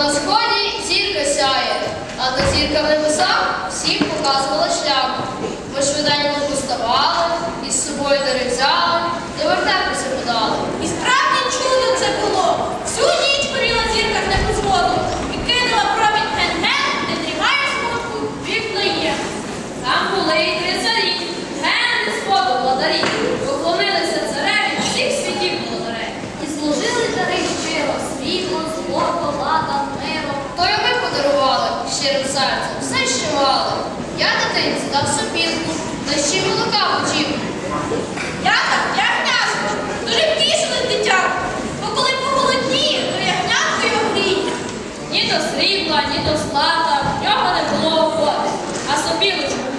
на сході зірка сяє, а та зірка в небесах всім показувала шлях. Ми швиденько поставали, із собою дари взяли, до вертепуся подали. І справді чудо це було. Всю ніч горіла зірка з позволу. І кинула промінь ген-ген, не тримає смутку, вікна є. Там були і три царі, ген не сходу владарі, поклонилися це. То ми подарували щирим серцем все, що мали. Я дитинці дав сопілку, та ще молока хотів. Я так, я гнязко, дуже втішили дитя, бо коли похолодніє, то я гнязко його гріє. Ні до срібла, ні до слата, в нього не було охоти, а сопілочку